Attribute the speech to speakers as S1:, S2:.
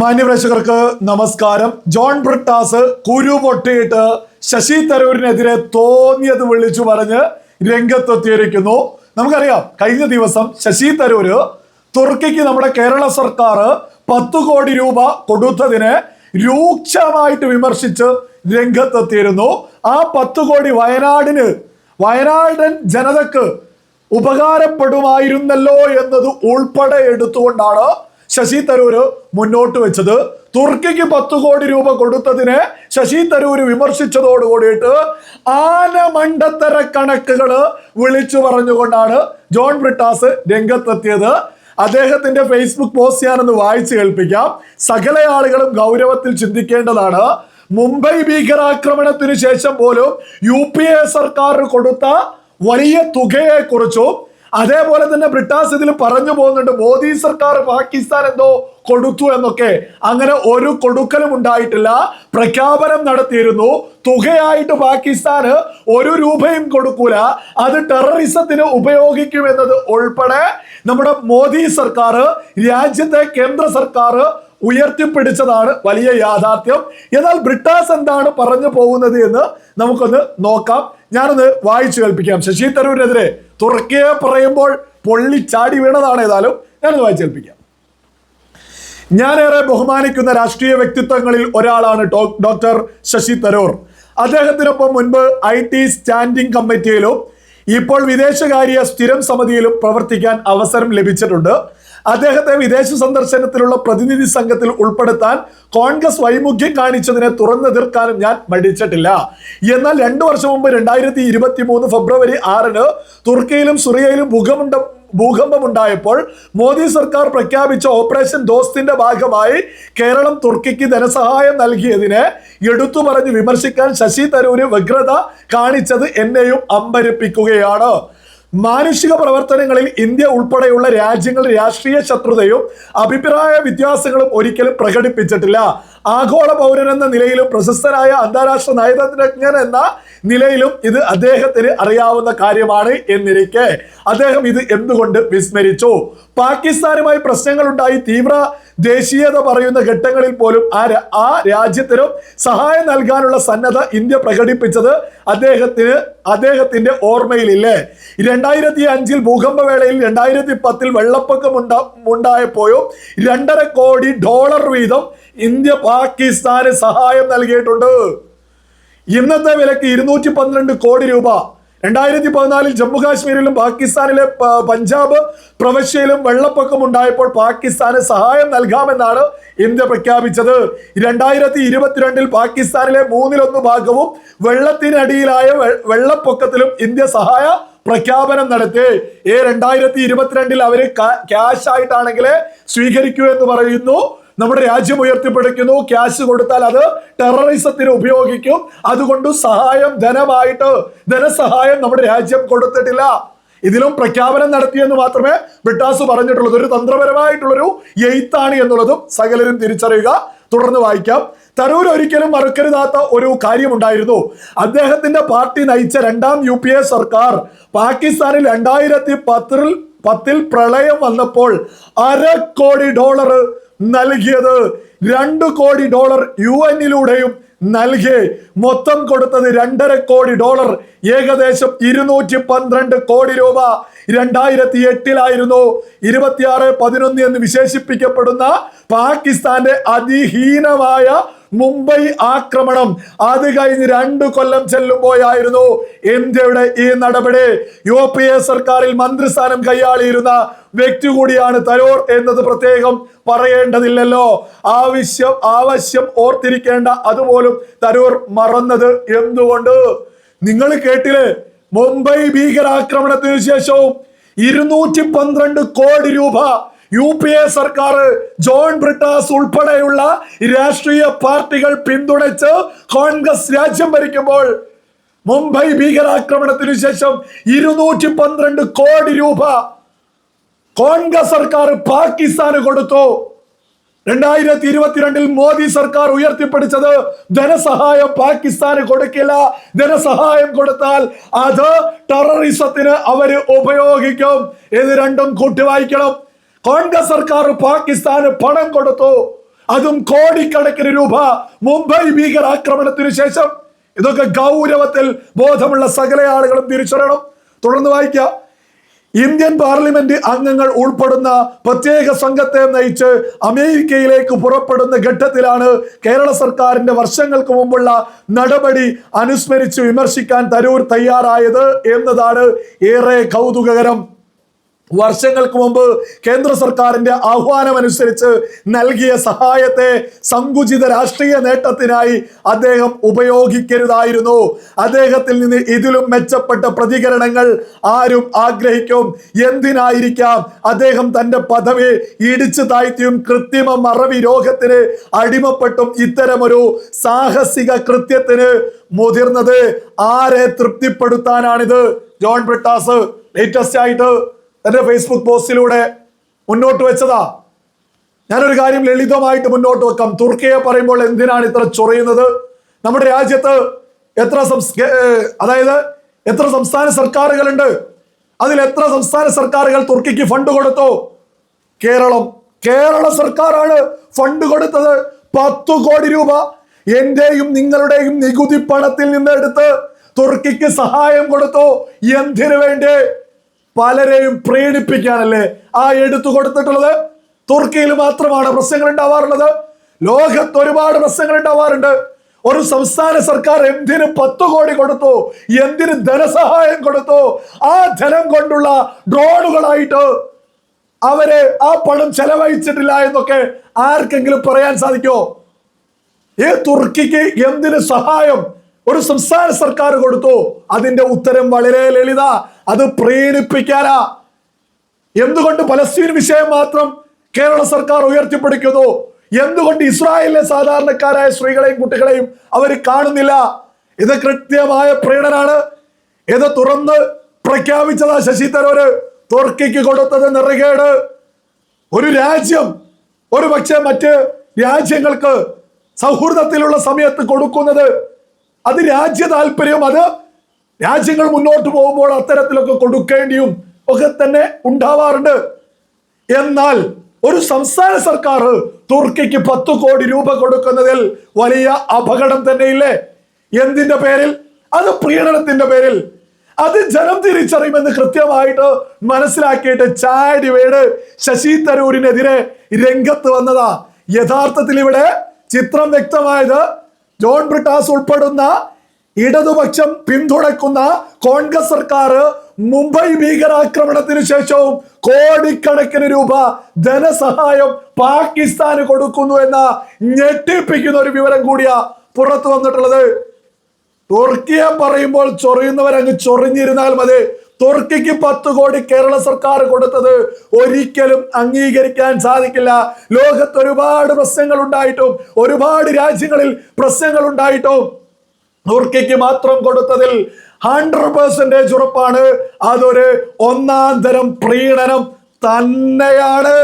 S1: മാന്യപ്രേക്ഷകർക്ക് നമസ്കാരം. ജോൺ ബ്രിട്ടാസ് കുരു പൊട്ടിയിട്ട് ശശി തരൂരിനെതിരെ തോന്നിയത് വിളിച്ചു പറഞ്ഞ് രംഗത്തെത്തിയിരിക്കുന്നു. നമുക്കറിയാം കഴിഞ്ഞ ദിവസം ശശി തരൂര് തുർക്കിക്ക് നമ്മുടെ കേരള സർക്കാർ പത്തു കോടി രൂപ കൊടുത്തതിനെ രൂക്ഷമായിട്ട് വിമർശിച്ച് രംഗത്തെത്തിയിരുന്നു. ആ പത്തു കോടി വയനാടിന് വയനാടൻ ജനതക്ക് ഉപകാരപ്പെടുമായിരുന്നല്ലോ എന്നത് ഉൾപ്പെടെ എടുത്തുകൊണ്ടാണ് ശശി തരൂര് മുന്നോട്ട് വെച്ചത്. തുർക്കിക്ക് പത്ത് കോടി രൂപ കൊടുത്തതിനെ ശശി തരൂര് വിമർശിച്ചതോട് കൂടിയിട്ട് ആനമണ്ടത്തര കണക്കുകൾ വിളിച്ചു പറഞ്ഞുകൊണ്ടാണ് ജോൺ ബ്രിട്ടാസ് രംഗത്തെത്തിയത്. അദ്ദേഹത്തിന്റെ ഫേസ്ബുക്ക് പോസ്റ്റ് ഞാനൊന്ന് വായിച്ചു കേൾപ്പിക്കാം. സകല ആളുകളും ഗൗരവത്തിൽ ചിന്തിക്കേണ്ടതാണ്. മുംബൈ ഭീകരാക്രമണത്തിന് ശേഷം പോലും യു സർക്കാർ കൊടുത്ത വലിയ തുകയെ കുറിച്ചും അതേപോലെ തന്നെ ബ്രിട്ടാസ് ഇതിൽ പറഞ്ഞു പോകുന്നുണ്ട് മോദി സർക്കാർ പാകിസ്ഥാൻ എന്തോ കൊടുത്തു എന്നൊക്കെ. അങ്ങനെ ഒരു കൊടുക്കലും ഉണ്ടായിട്ടില്ല. പ്രഖ്യാപനം നടത്തിയിരുന്നു. തുകയായിട്ട് പാകിസ്ഥാന് ഒരു രൂപയും കൊടുക്കൂല. അത് ടെററിസത്തിന് ഉപയോഗിക്കുമെന്നത് ഉൾപ്പെടെ നമ്മുടെ മോദി സർക്കാർ രാജ്യത്തെ കേന്ദ്ര സർക്കാർ ഉയർത്തിപ്പിടിച്ചതാണ് വലിയ യാഥാർത്ഥ്യം. എന്നാൽ ബ്രിട്ടാസ് എന്താണ് പറഞ്ഞു പോകുന്നത് എന്ന് നമുക്കൊന്ന് നോക്കാം. ഞാനൊന്ന് വായിച്ചു കേൾപ്പിക്കാം. ശശി തരൂരിനെതിരെ തുറക്കേ പറയുമ്പോൾ പൊള്ളി ചാടി വീണതാണ് ഏതായാലും ഞാനൊന്ന് വായിച്ചു കേൾപ്പിക്കാം. ഞാനേറെ ബഹുമാനിക്കുന്ന രാഷ്ട്രീയ വ്യക്തിത്വങ്ങളിൽ ഒരാളാണ് ഡോക്ടർ ശശി തരൂർ. അദ്ദേഹത്തിനൊപ്പം മുൻപ് ഐ ടി സ്റ്റാൻഡിംഗ് കമ്മിറ്റിയിലും ഇപ്പോൾ വിദേശകാര്യ സ്ഥിരം സമിതിയിലും പ്രവർത്തിക്കാൻ അവസരം ലഭിച്ചിട്ടുണ്ട്. അദ്ദേഹത്തെ വിദേശ സന്ദർശനത്തിലുള്ള പ്രതിനിധി സംഘത്തിൽ ഉൾപ്പെടുത്താൻ കോൺഗ്രസ് വൈമുഖ്യം കാണിച്ചതിനെ തുറന്നെതിർക്കാനും ഞാൻ മടിച്ചിട്ടില്ല. എന്നാൽ രണ്ടു വർഷം മുമ്പ് രണ്ടായിരത്തി ഇരുപത്തി മൂന്ന് ഫെബ്രുവരി ആറിന് തുർക്കിയിലും സുറിയയിലും ഭൂകമ്പം ഭൂകമ്പമുണ്ടായപ്പോൾ മോദി സർക്കാർ പ്രഖ്യാപിച്ച ഓപ്പറേഷൻ ദോസ്തിന്റെ ഭാഗമായി കേരളം തുർക്കിക്ക് ധനസഹായം നൽകിയതിനെ എടുത്തു പറഞ്ഞ് വിമർശിക്കാൻ ശശി തരൂര് വ്യഗ്രത കാണിച്ചത് എന്നെയും അമ്പരിപ്പിക്കുകയാണ്. മാനുഷിക പ്രവർത്തനങ്ങളിൽ ഇന്ത്യ ഉൾപ്പെടെയുള്ള രാജ്യങ്ങൾ രാഷ്ട്രീയ ശത്രുതയും അഭിപ്രായ വ്യത്യാസങ്ങളും ഒരിക്കലും പ്രകടിപ്പിച്ചിട്ടില്ല. ആഗോള പൗരൻ എന്ന നിലയിലും പ്രശസ്തനായ അന്താരാഷ്ട്ര നയതന്ത്രജ്ഞൻ എന്ന നിലയിലും ഇത് അദ്ദേഹത്തിന് അറിയാവുന്ന കാര്യമാണ് എന്നിരിക്കെ. അദ്ദേഹം ഇത് എന്തുകൊണ്ട് വിസ്മരിച്ചു? പാകിസ്ഥാനുമായി പ്രശ്നങ്ങൾ ഉണ്ടായി തീവ്ര ദേശീയത പറയുന്ന ഘട്ടങ്ങളിൽ പോലും ആ ആ രാജ്യത്തിനും സഹായം നൽകാനുള്ള സന്നദ്ധ ഇന്ത്യ പ്രകടിപ്പിച്ചത് അദ്ദേഹത്തിന് അദ്ദേഹത്തിന്റെ ഓർമ്മയിലില്ലേ? രണ്ടായിരത്തി അഞ്ചിൽ ഭൂകമ്പവേളയിൽ രണ്ടായിരത്തി പത്തിൽ വെള്ളപ്പൊക്കം ഉണ്ടാ ഉണ്ടായപ്പോഴും രണ്ടര കോടി ഡോളർ വീതം ഇന്ത്യ പാകിസ്ഥാന് സഹായം നൽകിയിട്ടുണ്ട്. ഇന്നത്തെ വിലക്ക് ഇരുന്നൂറ്റി പന്ത്രണ്ട് കോടി രൂപ. രണ്ടായിരത്തി പതിനാലിൽ ജമ്മു കാശ്മീരിലും പാകിസ്ഥാനിലെ പഞ്ചാബ് പ്രവിശ്യയിലും വെള്ളപ്പൊക്കം ഉണ്ടായപ്പോൾ പാകിസ്ഥാന് സഹായം നൽകാമെന്നാണ് ഇന്ത്യ പ്രഖ്യാപിച്ചത്. രണ്ടായിരത്തി ഇരുപത്തിരണ്ടിൽ പാകിസ്ഥാനിലെ മൂന്നിലൊന്ന് ഭാഗവും വെള്ളത്തിനടിയിലായ വെള്ളപ്പൊക്കത്തിലും ഇന്ത്യ സഹായ പ്രഖ്യാപനം നടത്തി. ഏ രണ്ടായിരത്തി ഇരുപത്തിരണ്ടിൽ അവർ ക്യാഷ് ആയിട്ടാണെങ്കിൽ സ്വീകരിക്കൂ എന്ന് പറയുന്നു. നമ്മുടെ രാജ്യം ഉയർത്തിപ്പിടിക്കുന്നു. ക്യാഷ് കൊടുത്താൽ അത് ടെററിസത്തിന് ഉപയോഗിക്കും. അതുകൊണ്ട് സഹായം ധനമായിട്ട് ധനസഹായം നമ്മുടെ രാജ്യം കൊടുത്തിട്ടില്ല. ഇതിലും പ്രഖ്യാപനം നടത്തിയെന്ന് മാത്രമേ ബ്രിട്ടാസ് പറഞ്ഞിട്ടുള്ളൂ. ഒരു തന്ത്രപരമായിട്ടുള്ളൊരു എയ്ത്താണ് എന്നുള്ളതും സകലരും തിരിച്ചറിയുക. തുടർന്ന് വായിക്കാം. തരൂർ ഒരിക്കലും മറക്കരുതാത്ത ഒരു കാര്യമുണ്ടായിരുന്നു. അദ്ദേഹത്തിന്റെ പാർട്ടി നയിച്ച രണ്ടാം യു പി എ സർക്കാർ പാകിസ്ഥാനിൽ രണ്ടായിരത്തി പത്തിൽ പത്തിൽ പ്രളയം വന്നപ്പോൾ അര കോടി ഡോളർ നൽകിയത് രണ്ട് കോടി ഡോളർ യു എന്നിലൂടെയും നൽകി. മൊത്തം കൊടുത്തത് രണ്ടര കോടി ഡോളർ. ഏകദേശം ഇരുന്നൂറ്റി പന്ത്രണ്ട് കോടി രൂപ രണ്ടായിരത്തി എട്ടിലായിരുന്നു ഇരുപത്തിയാറ് പതിനൊന്ന് എന്ന് വിശേഷിപ്പിക്കപ്പെടുന്ന പാകിസ്ഥാന്റെ അതിഹീനമായ മുംബൈ ആക്രമണം. അത് കഴിഞ്ഞ് രണ്ടു കൊല്ലം ചെല്ലുമ്പോഴായിരുന്നു ഇന്ത്യയുടെ ഈ നടപടി. യു പി എ സർക്കാരിൽ മന്ത്രിസ്ഥാനം കൈയാളിയിരുന്ന വ്യക്തി കൂടിയാണ് തരൂർ എന്നത് പ്രത്യേകം പറയേണ്ടതില്ലല്ലോ. ആവശ്യം ആവശ്യം ഓർത്തിരിക്കേണ്ട അതുപോലും തരൂർ മറന്നത് എന്തുകൊണ്ട്? നിങ്ങൾ കേട്ടില്ലേ? മുംബൈ ഭീകരാക്രമണത്തിന് ശേഷവും ഇരുന്നൂറ്റി പന്ത്രണ്ട് കോടി രൂപ യു പി എ സർക്കാർ ജോൺ ബ്രിട്ടാസ് ഉൾപ്പെടെയുള്ള രാഷ്ട്രീയ പാർട്ടികൾ പിന്തുണച്ച് കോൺഗ്രസ് രാജ്യം ഭരിക്കുമ്പോൾ മുംബൈ ഭീകരാക്രമണത്തിന് ശേഷം ഇരുന്നൂറ്റി പന്ത്രണ്ട് കോടി രൂപ കോൺഗ്രസ് സർക്കാർ പാകിസ്ഥാന് കൊടുത്തു. രണ്ടായിരത്തി ഇരുപത്തിരണ്ടിൽ മോദി സർക്കാർ ഉയർത്തിപ്പിടിച്ചത് ധനസഹായം പാകിസ്ഥാന് കൊടുക്കില്ല. ധനസഹായം കൊടുത്താൽ അത് ടെററിസത്തിന് അവർ ഉപയോഗിക്കും. ഇത് രണ്ടും കൂട്ടി വായിക്കണം. കോൺഗ്രസ് സർക്കാർ പാകിസ്ഥാന് പണം കൊടുത്തു. അതും കോടിക്കണക്കിന് രൂപ മുംബൈ ഭീകരാക്രമണത്തിന് ശേഷം. ഇതൊക്കെ ഗൗരവത്തിൽ ബോധമുള്ള സകല ആളുകളും തിരിച്ചറിയണം. തുടർന്ന് വായിക്കുക ഇന്ത്യൻ പാർലമെന്റ് അംഗങ്ങൾ ഉൾപ്പെടുന്ന പ്രത്യേക സംഘത്തെ നയിച്ച് അമേരിക്കയിലേക്ക് പുറപ്പെടുന്ന ഘട്ടത്തിലാണ് കേരള സർക്കാരിന്റെ വർഷങ്ങൾക്ക് മുമ്പുള്ള നടപടി അനുസ്മരിച്ച് വിമർശിക്കാൻ തരൂർ തയ്യാറായത് എന്നതാണ് ഏറെ കൗതുകകരം. വർഷങ്ങൾക്ക് മുമ്പ് കേന്ദ്ര സർക്കാരിന്റെ ആഹ്വാനം അനുസരിച്ച് നൽകിയ സഹായത്തെ സങ്കുചിത രാഷ്ട്രീയ നേട്ടത്തിനായി അദ്ദേഹം ഉപയോഗിക്കരുതായിരുന്നു. അദ്ദേഹത്തിൽ നിന്ന് ഇതിലും മെച്ചപ്പെട്ട പ്രതികരണങ്ങൾ ആരും ആഗ്രഹിക്കും. എന്തിനായിരിക്കാം അദ്ദേഹം തന്റെ പദവി ഇടിച്ചു താഴ്ത്തിയും കൃത്രിമ മറവി രോഗത്തിന് അടിമപ്പെട്ടും ഇത്തരമൊരു സാഹസിക കൃത്യത്തിന് മുതിർന്നത്? ആരെ തൃപ്തിപ്പെടുത്താനാണിത്? ജോൺ ബ്രിട്ടാസ് ലേറ്റസ്റ്റ് ആയിട്ട് തന്റെ ഫേസ്ബുക്ക് പോസ്റ്റിലൂടെ മുന്നോട്ട് വെച്ചതാ. ഞാനൊരു കാര്യം ലളിതമായിട്ട് മുന്നോട്ട് വെക്കാം. തുർക്കിയെ പറയുമ്പോൾ എന്തിനാണ് ഇത്ര ചൊറിയുന്നത്? നമ്മുടെ രാജ്യത്ത് എത്ര അതായത് എത്ര സംസ്ഥാന സർക്കാരുകളുണ്ട്? അതിൽ എത്ര സംസ്ഥാന സർക്കാരുകൾ തുർക്കിക്ക് ഫണ്ട് കൊടുത്തു? കേരളം. കേരള സർക്കാരാണ് ഫണ്ട് കൊടുത്തത് പത്തു കോടി രൂപ. എന്റെയും നിങ്ങളുടെയും നികുതി പണത്തിൽ നിന്ന് എടുത്ത് തുർക്കിക്ക് സഹായം കൊടുത്തു. എന്തിനു വേണ്ടി? പലരെയും പ്രീണിപ്പിക്കാനല്ലേ ആ എടുത്തു കൊടുത്തിട്ടുള്ളത്? തുർക്കിയിൽ മാത്രമാണ് പ്രശ്നങ്ങൾ ഉണ്ടാവാറുള്ളത്. ലോകത്ത് ഒരുപാട് പ്രശ്നങ്ങൾ ഉണ്ടാവാറുണ്ട്. ഒരു സംസ്ഥാന സർക്കാർ എന്തിന് പത്ത് കോടി കൊടുത്തു? എന്തിന് ധനസഹായം കൊടുത്തു? ആ ധനം കൊണ്ടുള്ള ഡ്രോണുകളായിട്ട് അവർ ആ പണം ചെലവഴിച്ചിട്ടില്ല എന്നൊക്കെ ആർക്കെങ്കിലും പറയാൻ സാധിക്കോ ഈ തുർക്കിക്ക് എന്തിന് സഹായം? ഒരു സംസ്ഥാന സർക്കാർ കൊടുത്തു. അതിന്റെ ഉത്തരം വളരെ ലളിത. അത് പ്രീണിപ്പിക്കാനാ. എന്തുകൊണ്ട് പലസ്തീൻ വിഷയം മാത്രം കേരള സർക്കാർ ഉയർത്തിപ്പിടിക്കുന്നു? എന്തുകൊണ്ട് ഇസ്രായേലിലെ സാധാരണക്കാരായ സ്ത്രീകളെയും കുട്ടികളെയും അവർ കാണുന്നില്ല? ഇത് കൃത്യമായ പ്രീണനാണ്. ഇത് തുറന്ന് പ്രഖ്യാപിച്ചതാ ശശി തരൂര് തുർക്കിക്ക് കൊടുത്തത് നിറകേട്. ഒരു രാജ്യം ഒരു പക്ഷേ മറ്റ് രാജ്യങ്ങൾക്ക് സൗഹൃദത്തിലുള്ള സമയത്ത് കൊടുക്കുന്നത് അത് രാജ്യ താല്പര്യം അത് രാജ്യങ്ങൾ മുന്നോട്ട് പോകുമ്പോൾ അത്തരത്തിലൊക്കെ കൊടുക്കേണ്ടിയും ഒക്കെ തന്നെ ഉണ്ടാവാറുണ്ട്. എന്നാൽ ഒരു സംസ്ഥാന സർക്കാർ തുർക്കിക്ക് പത്ത് കോടി രൂപ കൊടുക്കുന്നതിൽ വലിയ അപകടം തന്നെയില്ലേ? എന്തിന്റെ പേരിൽ? അത് പ്രീണനത്തിന്റെ പേരിൽ. അത് ജനം തിരിച്ചറിയുമെന്ന് കൃത്യമായിട്ട് മനസ്സിലാക്കിയിട്ട് ചാടി വീട് ശശി തരൂരിനെതിരെ രംഗത്ത് വന്നതാ. യഥാർത്ഥത്തിൽ ഇവിടെ ചിത്രം വ്യക്തമായത് ജോൺ ബ്രിട്ടാസ് ഉൾപ്പെടുന്ന ഇടതുപക്ഷം പിന്തുണക്കുന്ന കോൺഗ്രസ് സർക്കാർ മുംബൈ ഭീകരാക്രമണത്തിന് ശേഷവും കോടിക്കണക്കിന് രൂപ ധനസഹായം പാകിസ്ഥാന് കൊടുക്കുന്നു എന്ന ഞെട്ടിപ്പിക്കുന്ന ഒരു വിവരം കൂടിയാ പുറത്തു വന്നിട്ടുള്ളത്. തുർക്കിയെ പറയുമ്പോൾ ചൊറിയുന്നവരങ്ങ് ചൊറിഞ്ഞിരുന്നാൽ മതി. തുർക്കിക്ക് പത്ത് കോടി കേരള സർക്കാർ കൊടുത്തത് ഒരിക്കലും അംഗീകരിക്കാൻ സാധിക്കില്ല. ലോകത്ത് ഒരുപാട് പ്രശ്നങ്ങൾ ഉണ്ടായിട്ടും ഒരുപാട് രാജ്യങ്ങളിൽ പ്രശ്നങ്ങൾ ഉണ്ടായിട്ടും തുർക്കിക്ക് മാത്രം കൊടുത്തതിൽ ഹൺഡ്രഡ് പെർസെന്റേജ് ഉറപ്പാണ്. അതൊരു ഒന്നാം തരം പ്രീണനം തന്നെയാണ്.